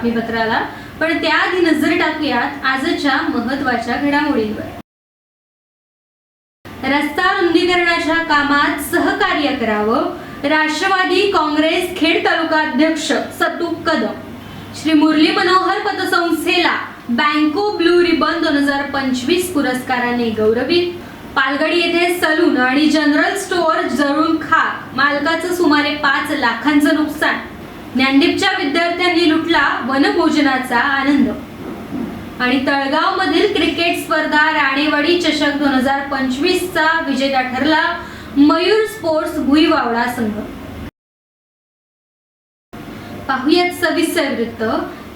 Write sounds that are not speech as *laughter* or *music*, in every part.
बातमीपत्राला. पण त्याआधी नजर टाकूयात आजच्या महत्त्वाच्या घडामोडींवर. रस्ता रुंदीकरणाच्या कामात सहकार्य करावं राष्ट्रवादी काँग्रेस खेड तालुका अध्यक्ष सतू कदम. श्री मुरली मनोहर पतसंस्थेला बँको ब्लू रिबन दोन हजार पंचवीस पुरस्काराने गौरवित. पालगडी येथे सलून आणि जनरल स्टोअर जळून खाक मालकाचं सुमारे पाच लाखांचं नुकसान. ज्ञानदीपच्या विद्यार्थ्यांनी लुटला वनभोजनाचा आनंद. आणि तळगाव मधील क्रिकेट स्पर्धा राणेवाडी चषक दोन हजार पंचवीस चा विजेता ठरला मयूर स्पोर्ट्स भुईवावडा संघ. पाहुयात सविस्तर वृत्त.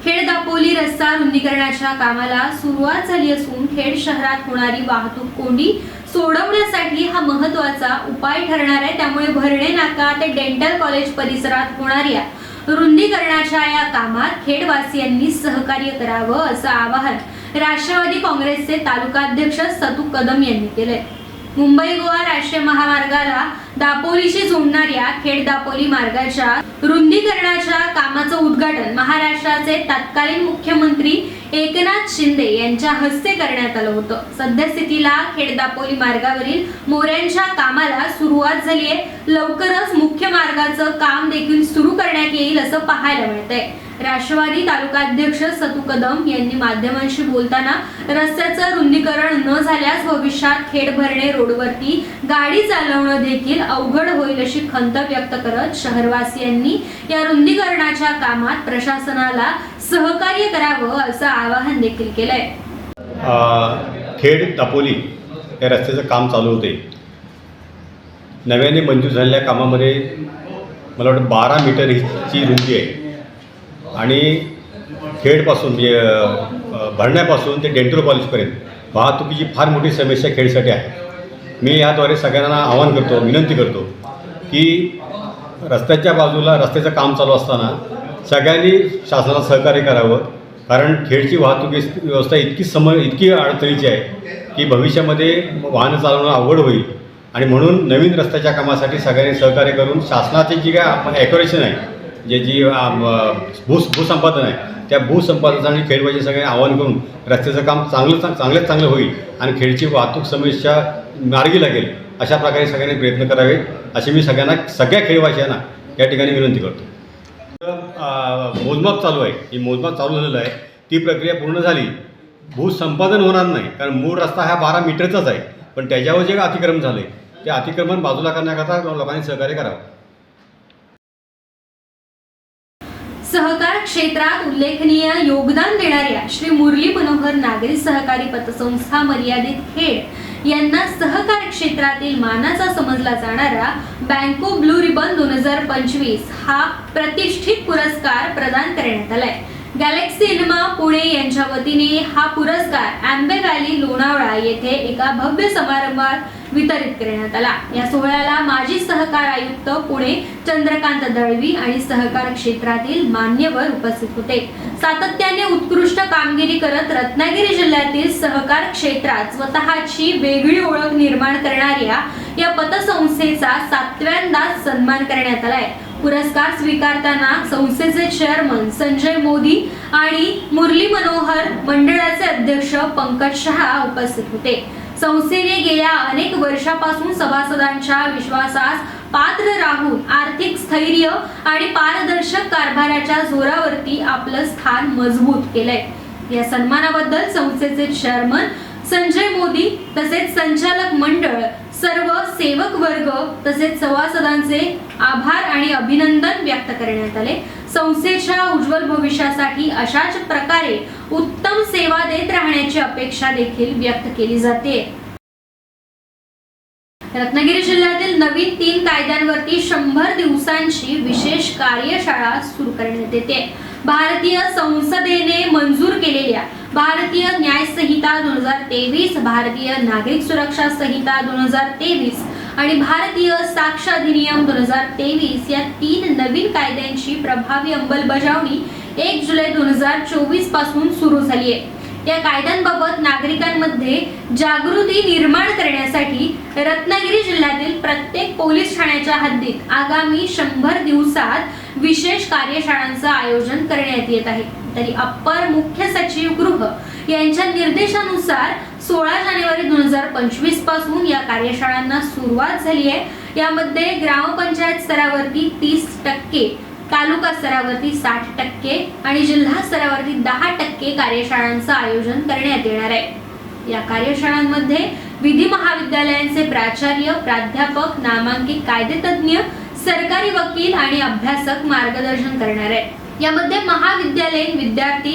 खेड दापोली रस्ता रुंदीकरणाच्या कामाला सुरुवात झाली असून खेड शहरात होणारी वाहतूक कोंडी सोडवण्यासाठी हा महत्त्वाचा उपाय ठरणार आहे. त्यामुळे भरणे नाका ते डेंटल कॉलेज परिसरात होणाऱ्या रुंदीकरणाच्या या कामात खेडवासियांनी सहकार्य करावं असं आवाहन राष्ट्रवादी काँग्रेसचे तालुकाध्यक्ष सतू कदम यांनी केलंय. मुंबई गोवा राष्ट्रीय महामार्गाला दापोलीशी जोडणाऱ्या खेड दापोली मार्गाच्या रुंदीकरणाच्या कामाचं उद्घाटन महाराष्ट्राचे तत्कालीन मुख्यमंत्री एकनाथ शिंदे यांच्या हस्ते करण्यात आलं होतं. सद्यस्थितीला खेड दापोली मार्गावरील मोऱ्यांच्या कामाला सुरुवात झाली आहे. लवकरच मुख्य मार्गाचं काम देखील सुरू करण्यात येईल असं पाहायला मिळतंय. राष्ट्रवादी तालुकाध्यक्ष सतू कदम यांनी माध्यमांशी बोलताना रस्त्याचं रुंदीकरण न झाल्यास भविष्यात खेड भरणे रोडवरती गाडी चालवणं देखील अवघड होईल अशी खंत व्यक्त करत शहरवासियांनी या रुंदीकरणाच्या कामात प्रशासनाला सहकार्य करावं असं आवाहन देखील केलंय. खेड दापोली या रस्त्याचं काम चालू होते. नव्याने मंजूर झालेल्या कामामध्ये मला वाटतं बारा मीटर ची रुंदी आहे. आणि खेडपासून म्हणजे भरण्यापासून ते डेंटल कॉलेजपर्यंत. वाहतुकीची फार मोठी समस्या खेडसाठी आहे. मी याद्वारे सगळ्यांना आवाहन करतो विनंती करतो की रस्त्याच्या बाजूला रस्त्याचं काम चालू असताना सगळ्यांनी शासनाला सहकार्य करावं. कारण खेडची वाहतुकी व्यवस्था इतकी सम इतकी अडचणीची आहे की भविष्यामध्ये वाहनं चालवणं अवघड होईल. आणि म्हणून नवीन रस्त्याच्या कामासाठी सगळ्यांनी सहकार्य करून शासनाचे जी काय आपण ॲक्युरेशन आहे जे जी भू भूसंपादन आहे त्या भूसंपादनासाठी खेडवाचे सगळे आवाहन करून रस्त्याचं काम चांगलं चांग चांगल्यात चांगलं होईल आणि खेडची वाहतूक समस्या मार्गी लागेल अशा प्रकारे सगळ्यांनी प्रयत्न करावेत अशी मी सगळ्यांना सगळ्या खेडवासियांना या ठिकाणी विनंती करतो. मोजमाप चालू आहे. ही मोजमाप चालू झालेलं आहे. ती प्रक्रिया पूर्ण झाली. भूसंपादन होणार नाही कारण मूळ रस्ता हा बारा मीटरचाच आहे. पण त्याच्यावर जे अतिक्रमण झालं आहे ते अतिक्रमण बाजूला करण्याकरता लोकांनी सहकार्य करावं. सहकार क्षेत्रात उल्लेखनीय योगदान देणाऱ्या श्री मुरली मनोहर नागरी सहकारी पतसंस्था मर्यादित खेड यांना सहकार क्षेत्रातील मानाचा समजला जाणारा बँको ब्लू रिबन दोन हजार पंचवीस हा प्रतिष्ठित पुरस्कार प्रदान करण्यात आलाय. गॅलेक्सी इनमा पुणे यांच्या वतीने हा पुरस्कार आंबे व्हॅली लोणावळा येथे एका भव्य समारंभात वितरित करण्यात आला. या सोहळ्याला माजी सहकार आयुक्त पुणे चंद्रकांत दळवी आणि सहकार क्षेत्रातील मान्यवर उपस्थित होते. सातत्याने उत्कृष्ट कामगिरी करत रत्नागिरी जिल्ह्यातील सहकार क्षेत्रात स्वतःची वेगळी ओळख निर्माण करणाऱ्या या पतसंस्थेचा सातव्यांदा सन्मान करण्यात आलाय. पुरस्कार स्वीकारताना संस्थेचे चेअरमन संजय मोदी आणि मुरली मनोहर मंडळाचे अध्यक्ष पंकज शहा उपस्थित होते. संस्थेने गेल्या अनेक वर्षापासून सभासदांच्या विश्वासास पात्र राहून आर्थिक स्थैर्य आणि पारदर्शक कारभाराच्या जोरावरती आपलं स्थान मजबूत केलंय. या सन्मानाबद्दल संस्थेचे चेअरमन संजय मोदी तसेच संचालक मंडळ सर्व सेवक वर्ग तसेच सभासदांचे आभार आणि अभिनंदन व्यक्त करण्यात आले. संस्थेच्या उज्ज्वल भविष्यासाठी अशाच प्रकारे उत्तम सेवा देत राहण्याची अपेक्षा देखील व्यक्त केली जाते. रत्नागिरी जिल्ह्यातील नवीन तीन कायद्यांवरती शंभर दिवसांची विशेष कार्यशाळा सुरू करण्यात येते. भारतीय संसदेने मंजूर केलेल्या भारतीय न्याय संहिता दोन हजार तेवीस भारतीय नागरिक सुरक्षा संहिता दोन हजार तेवीस आणि भारतीय साक्ष अधिनियम दोन हजार तेवीस या तीन नवीन कायद्यांची प्रभावी अंमलबजावणी एक जुलै दोन हजार चोवीसपासून सुरू झाली आहे. या कायद्यांबाबत नागरिकांमध्ये जागृती निर्माण करण्यासाठी रत्नागिरी जिल्ह्यातील प्रत्येक पोलीस ठाण्याच्या हद्दीत आगामी शंभर दिवसात विशेष कार्यशाळांचं आयोजन करण्यात येत आहे. तरी अप्पर मुख्य सचिव गृह यांच्या निर्देशानुसार सोळा जानेवारी दोन हजार पंचवीसपासून या कार्यशाळांना सुरुवात झाली आहे. यामध्ये ग्रामपंचायत स्तरावरती तीस टक्के तालुका स्तरावरती साठ टक्के आणि जिल्हा स्तरावरती दहा टक्के कार्यशाळांचं आयोजन करण्यात येणार आहे. या कार्यशाळांमध्ये विधी महाविद्यालयांचे प्राचार्य प्राध्यापक नामांकित कायदेतज्ञ सरकारी वकील आणि अभ्यासक मार्गदर्शन करणार आहे यामध्ये महाविद्यालयीन विद्यार्थी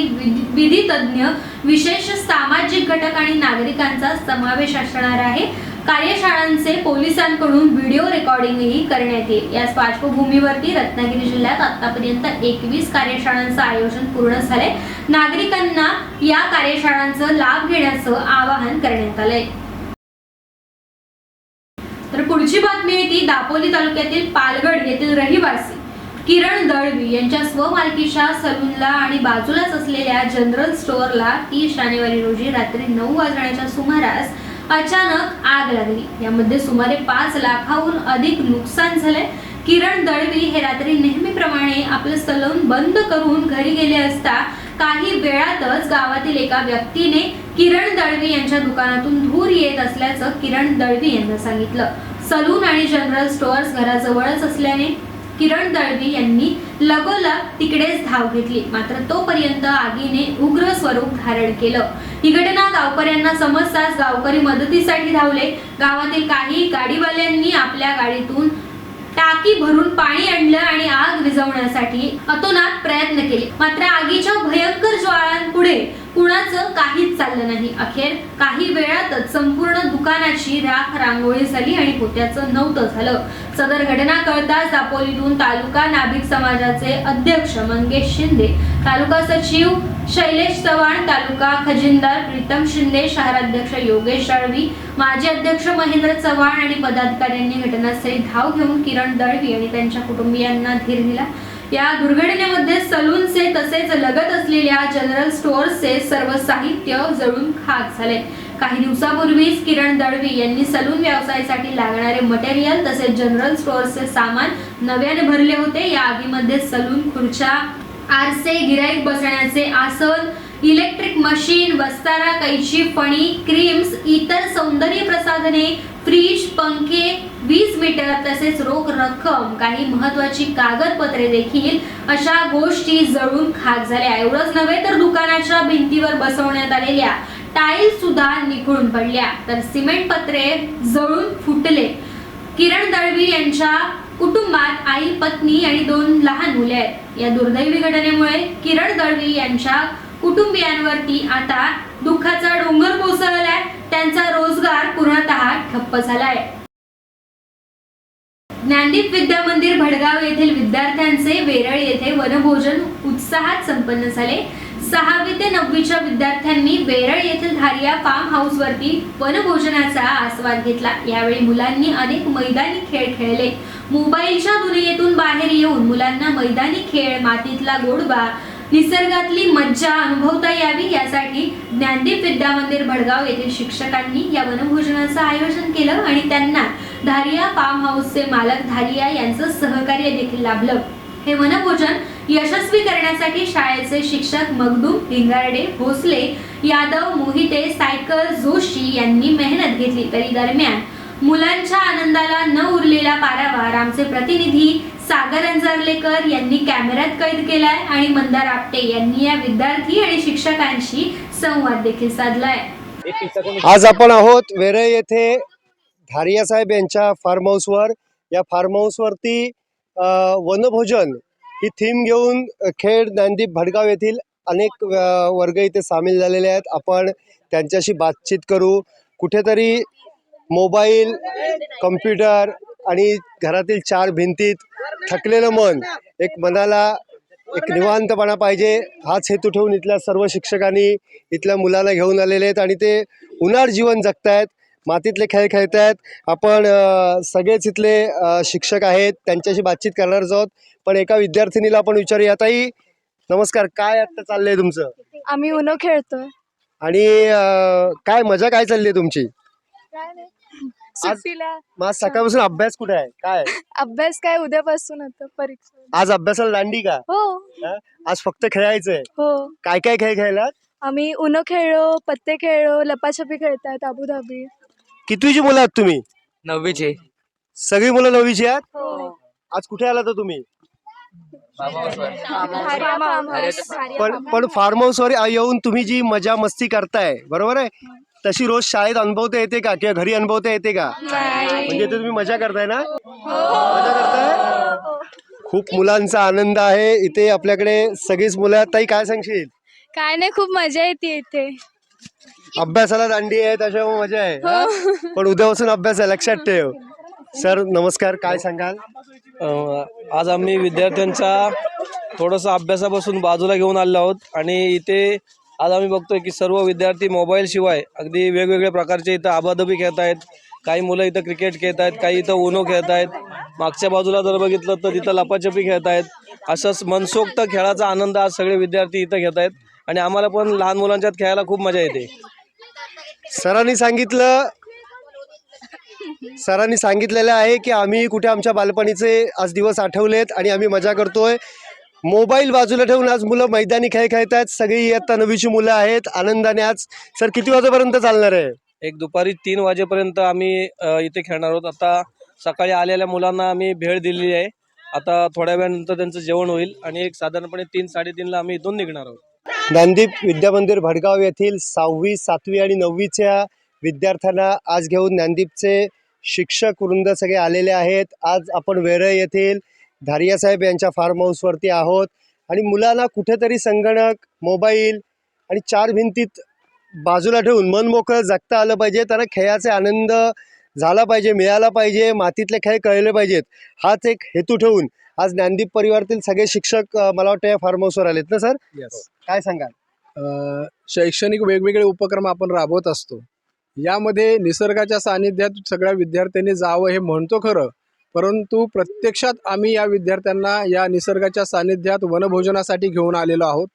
विधी तज्ञ विशेष सामाजिक घटक आणि नागरिकांचा समावेश असणार आहे. कार्यशाळांचे पोलिसांकडून व्हिडिओ रेकॉर्डिंगही करण्यात येईल. या पार्श्वभूमीवरती रत्नागिरी जिल्ह्यात आतापर्यंत एकवीस कार्यशाळांचं आयोजन पूर्ण झाले नागरिकांना या कार्यशाळांचं लाभ घेण्याचं आवाहन करण्यात आलंय. तर पुढची बातमी आहे ती दापोली तालुक्यातील पालगड येथील रहिवासी. किरण दळवी यांच्या स्वमालकीच्या सलूनला आणि बाजूलाच असलेल्या जनरल स्टोअरला तीस जानेवारी रोजी रात्री नऊ वाजण्याच्या सुमारास अचानक आग लागली. यामध्ये सुमारे पाच लाखाहून अधिक नुकसान झाले. किरण दळवी हे रात्री नेहमीप्रमाणे आपलं सलून बंद करून घरी गेले असता काही वेळातच गावातील एका व्यक्तीने किरण दळवी यांच्या दुकानातून धूर येत असल्याचं किरण दळवी यांना सांगितलं. सलून आणि जनरल स्टोअर्स घराजवळच असल्याने किरण दळवी यांनी लगोलग तिकडेच धाव घेतली. मात्र तोपर्यंत आगीने उग्र स्वरूप धारण केलं. ही घटना गावकऱ्यांना समजताच गावकरी मदतीसाठी धावले. गावातील काही गाडीवाल्यांनी आपल्या गाडीतून टाकी भरून पाणी आणलं आणि आग विझवण्यासाठी अतोनात प्रयत्न केले. मात्र आगीच्या भयंकर ज्वाळांपुढे कुणाचं काहीच चाललं नाही. अखेर काही वेळातच संपूर्ण दुकानाची राख रांगोळी झाली आणि पोत्याचं नव्हतं झालं. सदर घटना कळताच दापोलीतून तालुका नाभिक समाजाचे अध्यक्ष मंगेश शिंदे तालुका सचिव शैलेश चव्हाण तालुका खजिनदार प्रीतम शिंदे शहराध्यक्ष योगेश दळवी माजी अध्यक्ष महेंद्र चव्हाण आणि पदाधिकाऱ्यांनी घटनास्थळी धाव घेऊन किरण दळवी आणि त्यांच्या कुटुंबियांना धीर दिला. या दुर्घटनेमध्ये सलूनचे तसेच लगत असलेल्या जनरल स्टोअर्सचे सर्व साहित्य जळून खाक झाले. काही दिवसापूर्वीच किरण दळवी यांनी सलून व्यवसायासाठी लागणारे मटेरियल तसेच जनरल स्टोअर्सचे सामान नव्याने भरले होते. या आगीमध्ये सलून खुर्च्या आरसे गिराईक बसण्याचे आसन इलेक्ट्रिक मशीन वस्तारा कैची फणी क्रीम्स इतर सौंदर्य प्रसाधने फ्रीज पंखे वीज मीटर तसेच रोख रक्कम काही महत्वाची कागदपत्रे देखील अशा गोष्टी जळून खाक झाल्या. एवढंच नव्हे तर दुकानाच्या भिंतीवर बसवण्यात आलेल्या टाईल सुद्धा निखळून पडल्या. तर सिमेंट पत्रे जळून फुटले. किरण दळवी यांच्या कुटुंबात आई पत्नी आणि दोन लहान मुले आहेत. या दुर्दैवी घटनेमुळे किरण दळवी यांच्या कुटुंबियांवरती आता दुःखाचा डोंगर कोसळला आहे त्यांचा रोजगार पूर्णतः ठप्प झालाय. ज्ञानदीप विद्या मंदिर भडगाव येथील विद्यार्थ्यांचे वेरळ येथे वनभोजन उत्साहात संपन्न झाले. सहावी ते नववीच्या विद्यार्थ्यांनी वेरळ येथील धारिया फार्म हाऊस वरती वनभोजनाचा आस्वाद घेतला. यावेळी मुलांनी अनेक मैदानी खेळ खेळले. मोबाईलच्या दुनियेतून बाहेर येऊन मुलांना मैदानी खेळ मातीतला गोडबा निसर्गातली मज्जा अनुभवता यावी यासाठी ज्ञानदीप विद्या मंदिर भडगाव येथील शिक्षकांनी या वनभोजनाचं आयोजन केलं आणि त्यांना धारिया फार्म हाऊसचे मालक धारिया यांचं सहकार्य देखील लाभलं. हे वनभोजन यशस्वी करण्यासाठी शाळेचे शिक्षक मगदूम भिंगारडे भोसले यादव मोहिते सायकल जोशी यांनी मेहनत घेतली. तरी दरम्यान मुलांच्या आनंदाला न उरलेला पारावार आमचे प्रतिनिधी सागर अंजारलेकर यांनी कॅमेऱ्यात कैद केलाय आणि मंदार आपटे यांनी या विद्यार्थी आणि शिक्षकांशी संवाद देखील साधलाय. आज आपण आहोत वेरे येथे धारिया साहेब यांच्या फार्म हाऊसवर या फार्म हाऊसवरती अ, वनभोजन ही थीम घेऊन खेड ज्ञानदीप भडगाव येथील अनेक वर्ग इथे सामील झालेले आहेत. आपण त्यांच्याशी बातचीत करू. कुठेतरी मोबाईल कम्प्युटर आणि घरातील चार भिंतीत थकलेलं मन एक मनाला एक निवांतपणा पाहिजे हाच हेतू ठेवून इथल्या सर्व शिक्षकांनी इथल्या मुलांना घेऊन आलेले आहेत आणि ते उन्हाळ जीवन जगतायत मातीतले खेळ खेळत आहेत आपण सगळेच इथले शिक्षक आहेत त्यांच्याशी बातचीत करणार आहोत. पण एका विद्यार्थिनीला आपण विचारूया ताई नमस्कार काय आता चाललंय तुमचं? आम्ही उनो खेळतोय. आणि अ, काय मजा काय चालली आहे तुमची? सुट्टीला. मग आज सकाळपासून अभ्यास कुठे आहे? काय? *laughs* अभ्यास काय उद्यापासून आता परीक्षा. आज अभ्यासाला दांडी का? हो. आज फक्त खेळायचंय. हो. काय काय खेळ खेळला आम्ही उनो खेळलो पत्ते खेळलो लपाछपी खेळतात अबुधाबी. कितवीची मुलं आहात तुम्ही? नववीचे. सगळी मुलं नववीची आहात? हो. आज कुठे आला तर तुम्ही. पण पण फार्म हाऊस वर येऊन तुम्ही जी मजा मस्ती करताय बरोबर आहे? तशी रोज शाळेत अनुभवता येते का? किंवा घरी अनुभवता येते का? म्हणजे इथे तुम्ही मजा करताय ना? मजा करताय? खूप मुलांचा आनंद आहे. इथे आपल्याकडे सगळीच मुलं. ताई काय सांगशील? काय नाही खूप मजा येते इथे. अभ्यासाला दांडी आहे त्याच्यामुळे मजा आहे हा? पण उद्यापासून अभ्यास आहे लक्षात ठेव. सर नमस्कार काय सांगाल? आज आम्ही विद्यार्थ्यांचा थोडंसं अभ्यासापासून बाजूला घेऊन आलो आहोत आणि इथे आज आम्ही बघतोय की सर्व विद्यार्थी मोबाईलशिवाय अगदी वेगवेगळ्या प्रकारचे इथं आबाधबी खेळत आहेत. काही मुलं इथं क्रिकेट खेळत आहेत काही इथं उनो खेळत आहेत. मागच्या बाजूला जर बघितलं तर तिथं लपाछपी खेळत आहेत. असंच मनसोक्त खेळाचा आनंद आज सगळे विद्यार्थी इथं घेत आहेत. आणि आम्हाला पण लहान मुलांच्यात खेळायला खूप मजा येते. सरांनी सांगितलं सरांनी सांगितलेलं आहे की आम्ही कुठे आमच्या बालपणीचे आज दिवस आठवलेत आणि आम्ही मजा करतोय. मोबाईल बाजूला ठेवून आज मुलं मैदानी खेळ खेळत आहेत सगळी इयत्ता नवीची मुलं आहेत. आनंदाने आज सर किती वाजेपर्यंत चालणार आहे? एक दुपारी तीन वाजेपर्यंत आम्ही अ, इथे खेळणार आहोत. आता सकाळी आलेल्या मुलांना आम्ही भेळ दिलेली आहे. आता थोड्या वेळानंतर त्यांचं जेवण होईल आणि एक साधारणपणे तीन साडेतीनला आम्ही इथून निघणार आहोत. ज्ञानदीप विद्यामंदिर भडगाव येथील सहावी सातवी आणि नववीच्या विद्यार्थ्यांना आज घेऊन ज्ञानदीपचे शिक्षक वृंद सगळे आलेले आहेत. आज आपण वेरळ येथील धारिया साहेब यांच्या फार्म हाऊसवरती आहोत. आणि मुलांना कुठेतरी संगणक मोबाईल आणि चार भिंतीत बाजूला ठेवून मन मोकळं जगता आलं पाहिजे. त्यांना खेळाचे आनंद झाला पाहिजे मिळाला पाहिजे मातीतले खेळ कळले पाहिजेत. हाच एक हेतू ठेवून आज ज्ञानदीप परिवारातील सगळे शिक्षक मला वाटतं या फार्म हाऊसवर आलेत ना सर? काय सांगाल? शैक्षणिक वेगवेगळे उपक्रम आपण राबवत असतो. यामध्ये निसर्गाच्या सानिध्यात सगळ्या विद्यार्थ्यांनी जावं हे म्हणतो खरं. परंतु प्रत्यक्षात आम्ही या विद्यार्थ्यांना या निसर्गाच्या सानिध्यात वनभोजनासाठी घेऊन आलेलो आहोत.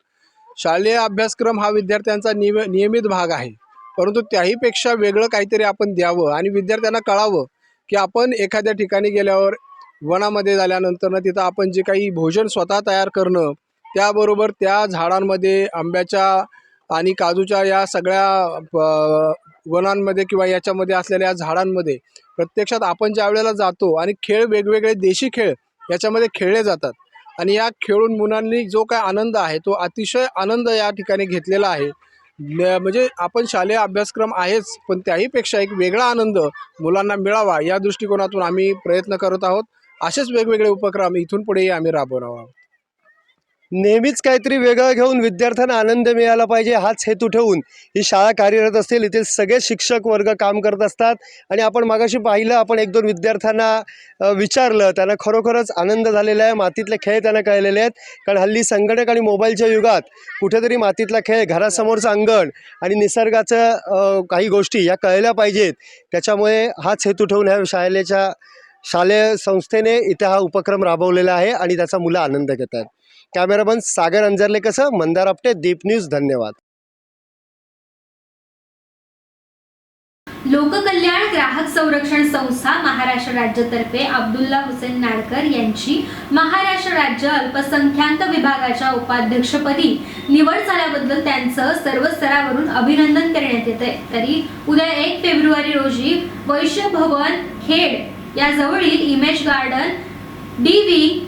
शालेय अभ्यासक्रम हा विद्यार्थ्यांचा निव नियमित भाग आहे. परंतु त्याहीपेक्षा वेगळं काहीतरी आपण द्यावं आणि विद्यार्थ्यांना कळावं की आपण एखाद्या ठिकाणी गेल्यावर वनामध्ये झाल्यानंतर तिथं आपण जे काही भोजन स्वतः तयार करणं त्याबरोबर त्या झाडांमध्ये आंब्याच्या आणि काजूच्या या सगळ्या प- वनांमध्ये किंवा याच्यामध्ये असलेल्या या झाडांमध्ये प्रत्यक्षात आपण ज्या वेळेला जातो आणि खेळ वेगवेगळे देशी खेळ याच्यामध्ये खेळले जातात. आणि या खेळून मुलांनी जो काय आनंद आहे तो अतिशय आनंद या ठिकाणी घेतलेला आहे. न- म्हणजे आपण शालेय अभ्यासक्रम आहेच पण त्याहीपेक्षा एक वेगळा आनंद मुलांना मिळावा या दृष्टिकोनातून आम्ही प्रयत्न करत आहोत. असेच वेगवेगळे उपक्रम इथून पुढेही आम्ही राबवणार आहोत. नेहमीच काहीतरी वेगळं घेऊन विद्यार्थ्यांना आनंद मिळाला पाहिजे हाच हेतू ठेवून ही शाळा कार्यरत असतील इथे सगळे शिक्षक वर्ग काम करत असतात. आणि आपण मागाशी पाहिलं आपण एक दोन विद्यार्थ्यांना विचारलं त्यांना खरोखरच आनंद झालेला आहे. मातीतले खेळ त्यांना कळलेले आहेत. कारण हल्ली संगणक आणि मोबाईलच्या युगात कुठेतरी मातीतला खेळ घरासमोरचं अंगण आणि निसर्गाचं काही गोष्टी या कळल्या पाहिजेत. त्याच्यामुळे हाच हेतू ठेवून ह्या शाळेच्या शालेय संस्थेने इथे हा उपक्रम राबवलेला आहे आणि त्याचा मुलं आनंद घेत आहेत. कॅमेरामन सागर अंजरले कसं? मंदार आपटे दीप न्यूज धन्यवाद. लोककल्याण ग्राहक संरक्षण संस्था महाराष्ट्र राज्यातर्फे अब्दुल्ला हुसेन नाडकर यांची महाराष्ट्र राज्य अल्पसंख्याक विभागाच्या उपाध्यक्षपदी निवड झाल्याबद्दल त्यांचं सर्व स्तरावरून अभिनंदन करण्यात येते तरी उद्या एक फेब्रुवारी रोजी वैश्य भवन खेड या जवळील इमेज गार्डन डी व्ही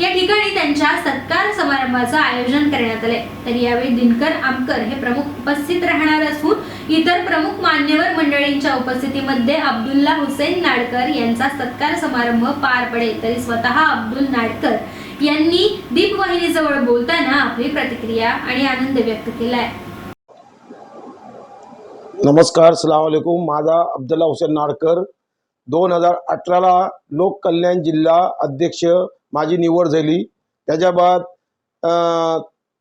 या ठिकाणी त्यांच्या सत्कार समारंभाचं आयोजन करण्यात आले तर यावेळी दिनकर आमकर हे प्रमुख उपस्थित राहणार असून इतर प्रमुख मान्यवर मंडळींच्या उपस्थितीमध्ये अब्दुल्ला हुसेन नाडकर यांचा सत्कार समारंभ पार पडेल. तरी स्वतः अब्दुल नाडकर यांनी दीपवाहिनीजवळ बोलताना आपली प्रतिक्रिया आणि आनंद व्यक्त केला आहे नमस्कार सलामकुम माझा अब्दुल्ला हुसेन नाडकर दोन हजार अठराला लोककल्याण जिल्हा अध्यक्ष माझी निवड झाली. त्याच्या बाद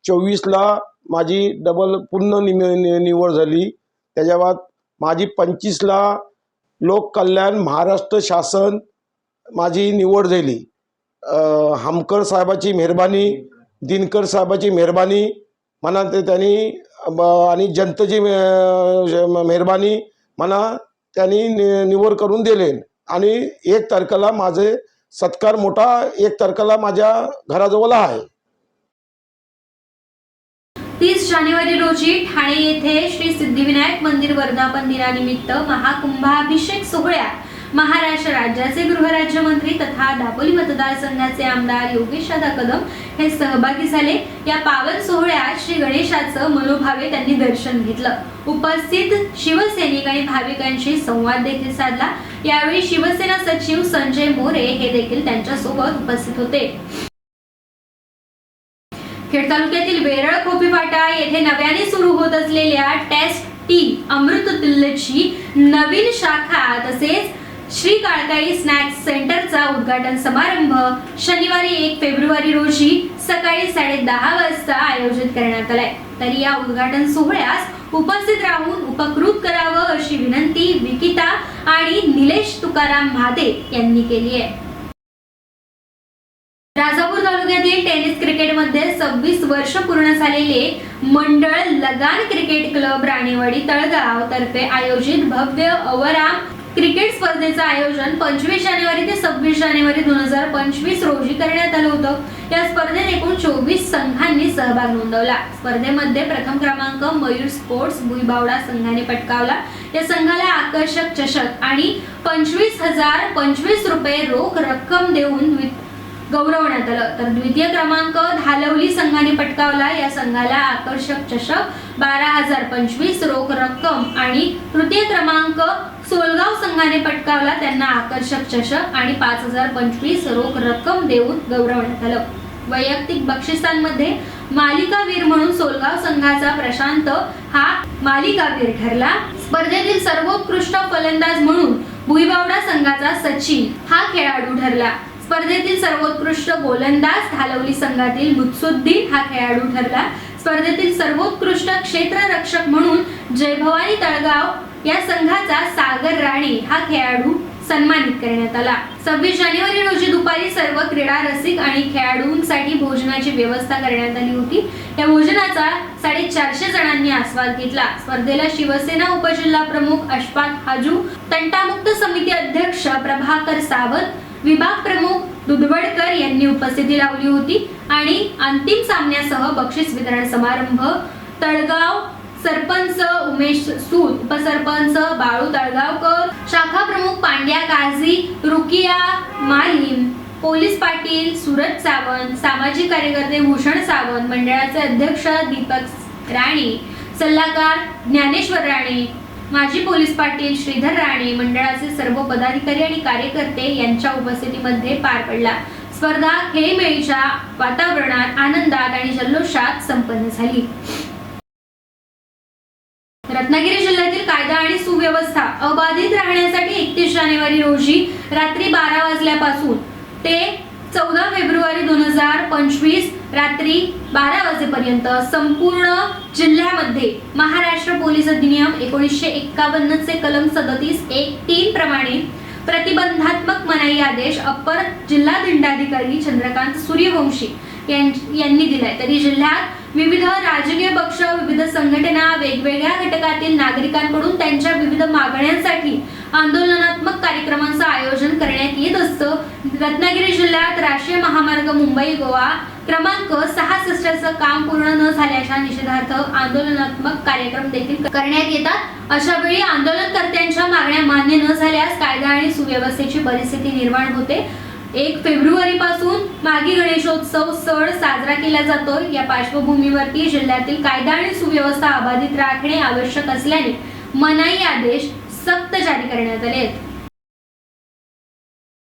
चोवीसला माझी डबल पुन्हा निम नि- निवड झाली. त्याच्या बाद माझी पंचवीसला लोककल्याण महाराष्ट्र शासन माझी निवड झाली. हमकर साहेबाची मेहरबानी दिनकर साहेबाची मेहरबानी म्हणा ते त्यांनी आणि जनतेची मेहरबानी म्हणा त्यांनी निवड करून दिले. आणि एक तारखेला माझे सत्कार मोठा एक तारखेला माझ्या घराजवळ आहे. तीस जानेवारी रोजी ठाणे येथे श्री सिद्धिविनायक मंदिर वर्धापन दिनानिमित्त महाकुंभाभिषेक सोहळ्यात महाराष्ट्र राज्याचे गृहराज्यमंत्री तथा दापोली मतदारसंघाचे आमदार योगेश दादा कदम हे सहभागी झाले. या पावन सोहळ्यात श्री गणेशाचं मनोभावे त्यांनी दर्शन घेतलं. उपस्थित शिवसैनिक आणि भाविकांशी संवाद देखील साधला. यावेळी शिवसेना सचिव संजय मोरे हे देखील त्यांच्यासोबत उपस्थित होते. खेड तालुक्यातील वेरळ खोपी फाटा येथे नव्याने सुरू होत असलेल्या टेस्ट टी अमृत अमृततुल्यची नवीन शाखा तसेच श्री काळकाळी स्नॅक्स सेंटरचा उद्घाटन समारंभ शनिवारी एक फेब्रुवारी रोजी सकाळी साडे दहा वाजता आयोजित करण्यात आलाय. तरी या उद्घाटन सोहळ्यास उपस्थित राहून उपकृत करावं अशी विनंती विकिता आणि निलेश तुकाराम महादे यांनी केली आहे. राजापूर तालुक्यातील टेनिस क्रिकेटमध्ये सव्वीस वर्ष पूर्ण झालेले मंडळ लगान क्रिकेट क्लब राणेवाडी तळगाव तर्फे आयोजित भव्य अवराम क्रिकेट स्पर्धेचं आयोजन पंचवीस जानेवारी ते सव्वीस जानेवारी दोन हजार पंचवीस रोजी करण्यात आलं होतं. या स्पर्धेत एकूण चोवीस संघांनी सहभाग नोंदवला. स्पर्धेमध्ये प्रथम क्रमांक मयूर स्पोर्ट्स भुईबावडा संघाने पटकावला. या संघाला आकर्षक चषक आणि पंचवीस हजार पंचवीस रुपये रोख रक्कम देऊन गौरवण्यात आलं. तर द्वितीय क्रमांक धालवली संघाने पटकावला. या संघाला आकर्षक चषक बारा हजार पंचवीस रोख रक्कम आणि तृतीय क्रमांक सोलगाव संघाने पटकावला त्यांना आकर्षक चषक आणि पाच हजार पंचवीस रोख रक्कम देऊन गौरवण्यात आलं. वैयक्तिक बक्षिसांमध्ये मालिकावीर म्हणून सोलगाव संघाचा प्रशांत हा मालिकावीर ठरला. स्पर्धेतील सर्वोत्कृष्ट फलंदाज म्हणून भुईबावडा संघाचा सचिन हा खेळाडू ठरला. स्पर्धेतील सर्वोत्कृष्ट गोलंदाज धालवली संघातील मुत्सुद्दीन हा खेळाडू ठरला. स्पर्धेतील सर्वोत्कृष्ट क्षेत्ररक्षक म्हणून जयभवानी तळगाव या संघाचा सागर राणे हा खेळाडू सन्मानित करण्यात आला. सव्वीस जानेवारी रोजी दुपारी सर्व क्रीडा रसिक आणि खेळाडूंसाठी भोजनाची व्यवस्था करण्यात आली होती. या भोजनाचा साडेचारशे जणांनी आस्वाद घेतला. स्पर्धेला शिवसेना उपजिल्हा प्रमुख अशफाक हाजू तंटामुक्त समिती अध्यक्ष प्रभाकर सावंत विभाग प्रमुख दुधवडकर यांनी उपस्थिती लावली होती. आणि अंतिम सामन्यासह बक्षीस वितरण समारंभ तळगाव सरपंच उमेश सूद उपसरपंच बाळू तळगावकर शाखा प्रमुख पांड्या काझी रुकिया मालिम पोलीस पाटील सुरज सावंत सामाजिक कार्यकर्ते भूषण सावंत मंडळाचे अध्यक्ष दीपक राणे सल्लागार ज्ञानेश्वर राणे माजी पोलीस पाटील श्रीधर राणे मंडळाचे सर्व पदाधिकारी आणि कार्यकर्ते यांच्या उपस्थितीमध्ये पार पडला. स्पर्धा खेळीमेळीच्या वातावरणात आनंदात आणि जल्लोषात संपन्न झाली. रत्नागिरी जिल्ह्यातील कायदा आणि सुव्यवस्था अबाधित राहण्यासाठी एकतीस जानेवारी रोजी रात्री बारा वाजल्यापासून ते चौदा फेब्रुवारी दोन हजार पंचवीस रात्री बारा वाजेपर्यंत संपूर्ण जिल्ह्यामध्ये महाराष्ट्र पोलीस अधिनियम एकोणीसशे एक्कावन्न चे कलम सदतीस एक तीन प्रमाणे प्रतिबंधात्मक मनाई आदेश अप्पर जिल्हा दंडाधिकारी चंद्रकांत सूर्यवंशी यांनी दिलाय. तरी जिल्ह्यात विविध राजकीय पक्ष विविध संघटना वेगवेगळ्या घटकातील नागरिकांकडून त्यांच्या विविध मागण्यांसाठी आंदोलनात्मक कार्यक्रमांचं आयोजन करण्यात येत असतं. रत्नागिरी जिल्ह्यात राष्ट्रीय महामार्ग मुंबई गोवा क्रमांक सहासष्टचं काम पूर्ण न झाल्याच्या निषेधार्थ आंदोलनात्मक कार्यक्रम देखील करण्यात येतात. अशा वेळी आंदोलनकर्त्यांच्या मागण्या मान्य न झाल्यास कायदा आणि सुव्यवस्थेची परिस्थिती निर्माण होते. एक फेब्रुवारी पासून मागी गणेशोत्सव सण साजरा केला जातो. या पार्श्वभूमीवरती जिल्ह्यातील कायदा आणि सुव्यवस्था अबाधित राखणे आवश्यक असल्याने मनाई आदेश सक्त जारी करण्यात आले आहेत.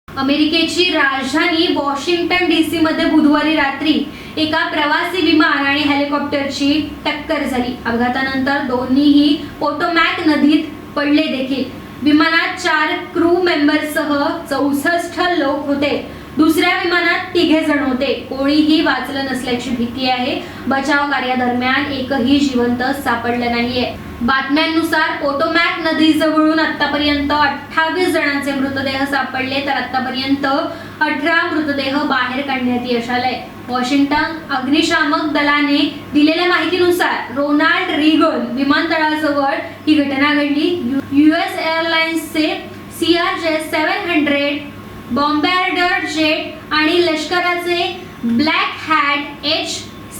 अमेरिकेची राजधानी वॉशिंग्टन डीसी मध्ये बुधवारी रात्री एका प्रवासी विमान आणि हेलिकॉप्टरची टक्कर झाली. अपघातानंतर दोन्हीही पोटोमॅक नदीत पडले देखील. विमानात चार क्रू मेंबरसह चौसष्ट लोक होते. दुसऱ्या विमानात तिघे जण होते. कोणीही वाचलं नसल्याची भीती आहे. बचाव कार्यादरम्यान एकही जिवंत सापडलं नाहीये. बातम्यांनुसार पोटोमॅक नदीजवळून आतापर्यंत अठ्ठावीस जणांचे मृतदेह सापडले तर आतापर्यंत अठरा मृतदेह बाहेर काढण्यात यश आलंय. वॉशिंग्टन अग्निशामक दलाने दिलेल्या माहितीनुसार रोनाल्ड रिगल विमानतळाजवळ ही घटना घडली. US एअरलाइन्सचे C R J seven hundred Bombardier jet आणि लष्कराचे Black Hawk H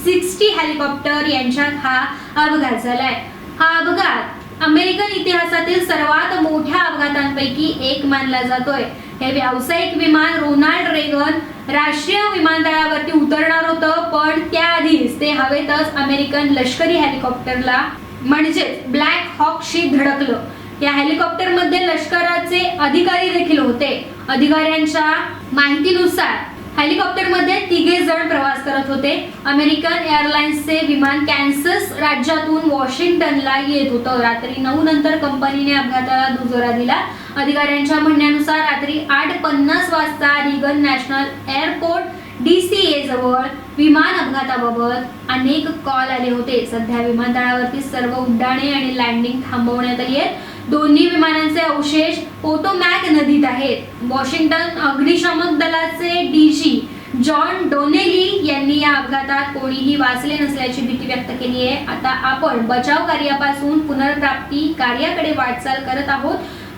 sixty helicopter यांच्यात हा अपघात झालाय. हा अपघात अमेरिकन इतिहासातील सर्वात मोठ्या अपघातांपैकी एक मानला जातोय. हे व्यावसायिक विमान रोनाल्ड रेगन राष्ट्रीय विमानतळावरती उतरणार होतं पण त्याआधीच ते हवेतच अमेरिकन लष्करी हेलिकॉप्टरला म्हणजेच ब्लॅक हॉकशी धडकलं. या हेलिकॉप्टरमध्ये लष्कराचे अधिकारी देखील होते. अधिकाऱ्यांच्या माहितीनुसार हेलिकॉप्टरमध्ये तिघे जण प्रवास करत होते. अमेरिकन एअरलाइन्सचे विमान कॅन्सस राज्यातून वॉशिंग्टनला येत होतं. रात्री नऊ नंतर कंपनीने अपघाताला दुजोरा दिला. अधिकाऱ्यांच्या म्हणण्यानुसार रात्री आठ पन्नास वाजता रिगन नॅशनल एअरपोर्ट डीसीए जवळ विमान अपघाताबाबत अनेक कॉल आले होते. सध्या विमानतळावरती सर्व उड्डाणे आणि लँडिंग थांबवण्यात आली आहेत. दोन्ही विमानांचे अवशेष पोटोमॅक नदीत आहेत. वॉशिंग्टन अग्निशामक दलाचे डीजी जॉन डोनेली यांनी या अपघातात कोणीही वाचले नसल्याची भीती व्यक्त केली आहे. आता आपण बचाव कार्यापासून पुनर्प्राप्ती कार्याकडे वाटचाल करत आहोत.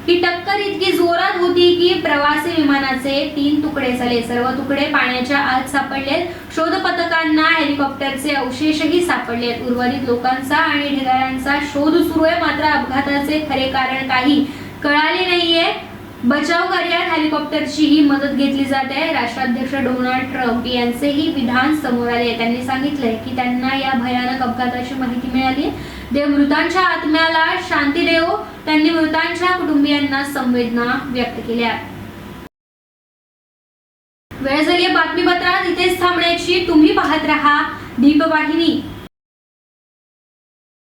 ही टक्कर इतकी जोरात होती की प्रवासी विमानाचे तीन तुकडे झाले. सर्व तुकडे पाण्याच्या आत सापडलेत. शोध पथकांना हेलिकॉप्टरचे अवशेषही सापडलेत. उर्वरित लोकांचा आणि ढिगाऱ्यांचा शोध सुरू आहे. मात्र अपघाताचे खरे कारण काही कळाले नाहीये. बचाव कार्यात हेलिकॉप्टरचीही मदत घेतली जात आहे. राष्ट्राध्यक्ष डोनाल्ड ट्रम्प यांचेही विधान समोर आले. त्यांनी सांगितलंय की त्यांना या भयानक अपघाताची माहिती मिळाली. देव मृतांच्या आत्म्याला शांती देव. त्यांनी मृतांच्या कुटुंबियांना संवेदना व्यक्त केल्या. वेळ झाली बातमीपत्रात. इथेच थांबण्याची. तुम्ही पाहत राहा दीपवाहिनी.